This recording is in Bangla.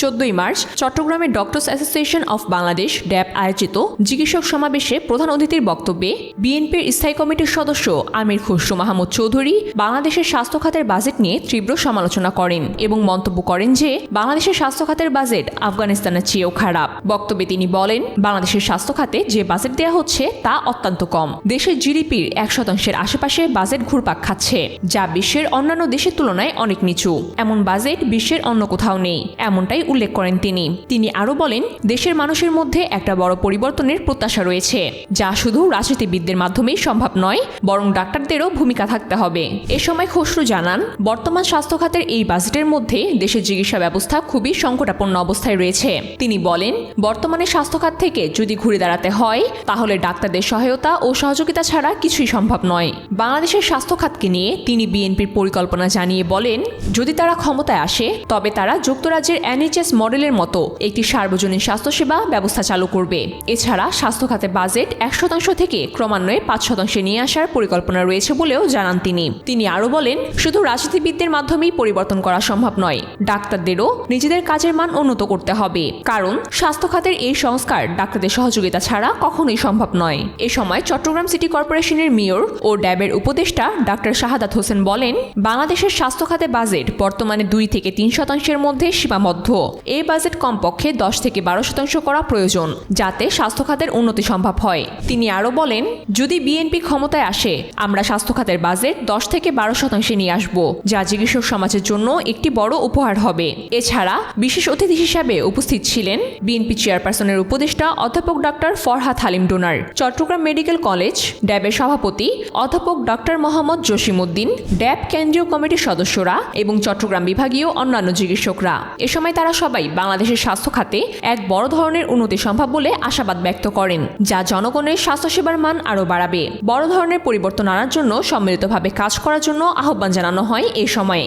চোদ্দই মার্চ চট্টগ্রামের doctors association of Bangladesh, DAB, আয়োজিত চিকিৎসক সমাবেশে প্রধান অতিথির বক্তব্যে বিএনপির স্থায়ী কমিটির সদস্য আমির খসরু মাহমুদ চৌধুরী বাংলাদেশের স্বাস্থ্য খাতের বাজেট নিয়ে তীব্র সমালোচনা করেন এবং মন্তব্য করেন যে বাংলাদেশের স্বাস্থ্য খাতের বাজেট আফগানিস্তানের চেয়েও খারাপ। বক্তব্যে তিনি বলেন, বাংলাদেশের স্বাস্থ্য খাতে যে বাজেট দেওয়া হচ্ছে তা অত্যন্ত কম। দেশের জিডিপির এক শতাংশের আশেপাশে বাজেট ঘুরপাক খাচ্ছে, যা বিশ্বের অন্যান্য দেশের তুলনায় অনেক নিচু। এমন বাজেট বিশ্বের অন্য কোথাও নেই, এমনটাই উল্লেখ করেন তিনি। তিনি আরও বলেন, দেশের মানুষের মধ্যে একটা বড় পরিবর্তনের প্রত্যাশা রয়েছে, যা শুধু রাজনীতিবিদদের মাধ্যমেই সম্ভব নয়, বরং ডাক্তারদেরও ভূমিকা থাকতে হবে। এ সময় খসরু জানান, বর্তমান স্বাস্থ্য খাতের এই বাজেটের মধ্যে দেশের চিকিৎসা ব্যবস্থা খুবই সংকটাপন্ন অবস্থায় রয়েছে। তিনি বলেন, বর্তমানে স্বাস্থ্য খাত থেকে যদি ঘুরে দাঁড়াতে হয়, তাহলে ডাক্তারদের সহায়তা ও সহযোগিতা ছাড়া কিছুই সম্ভব নয়। বাংলাদেশের স্বাস্থ্য খাতকে নিয়ে তিনি বিএনপির পরিকল্পনা জানিয়ে বলেন, যদি তারা ক্ষমতায় আসে, তবে তারা যুক্তরাজ্যের এনএইচএস মডেলের মতো একটি সার্বজনীন স্বাস্থ্যসেবা ব্যবস্থা চালু করবে। এছাড়া স্বাস্থ্য খাতে বাজেট এক শতাংশ থেকে ক্রমান্বয়ে পাঁচ শতাংশে নিয়ে আসার পরিকল্পনা রয়েছে বলেও জানান তিনি। তিনি আরও বলেন, শুধু রাজনীতিবিদদের মাধ্যমেই পরিবর্তন করা সম্ভব নয়, ডাক্তারদেরও নিজেদের কাজের মান উন্নত করতে হবে। কারণ স্বাস্থ্য খাতের এই সংস্কার ডাক্তারদের সহযোগিতা ছাড়া কখনোই সম্ভব নয়। এ সময় চট্টগ্রাম সিটি কর্পোরেশনের মেয়র ও ড্যাবের উপদেষ্টা ডাক্তার শাহাদাত হোসেন বলেন, বাংলাদেশের স্বাস্থ্য খাতে বাজেট বর্তমানে দুই থেকে তিন শতাংশের মধ্যে সীমাবদ্ধ। এই বাজেট কমপক্ষে দশ থেকে বারো শতাংশ করা প্রয়োজন, যাতে স্বাস্থ্য খাতের উন্নতি সম্ভব হয়। তিনি আরও বলেন, যদি বিএনপি ক্ষমতায় আসে, আমরা স্বাস্থ্য খাতের বাজেট দশ থেকে বারো শতাংশে নিয়ে আসব, যা চিকিৎসক সমাজের জন্য একটি বড় উপহার হবে। এছাড়া বিশেষ অতিথি হিসাবে উপস্থিত ছিলেন বিএনপি চেয়ারপারসনের উপদেষ্টা অধ্যাপক doctor Farhad Halim Donar, Chattogram medical college ড্যাবের সভাপতি অধ্যাপক ডক্টর মোহাম্মদ জসিমউদ্দিন, ড্যাব কেন্দ্রীয় কমিটির সদস্যরা এবং চট্টগ্রাম বিভাগীয় অন্যান্য চিকিৎসকরা। এ সময় তারা সবাই বাংলাদেশের স্বাস্থ্য খাতে এক বড় ধরনের উন্নতি সম্ভব বলে আশাবাদ ব্যক্ত করেন, যা জনগণের স্বাস্থ্যসেবার মান আরও বাড়াবে। বড় ধরনের পরিবর্তন আনার জন্য সম্মিলিতভাবে কাজ করার জন্য আহ্বান জানানো হয় এ সময়ে।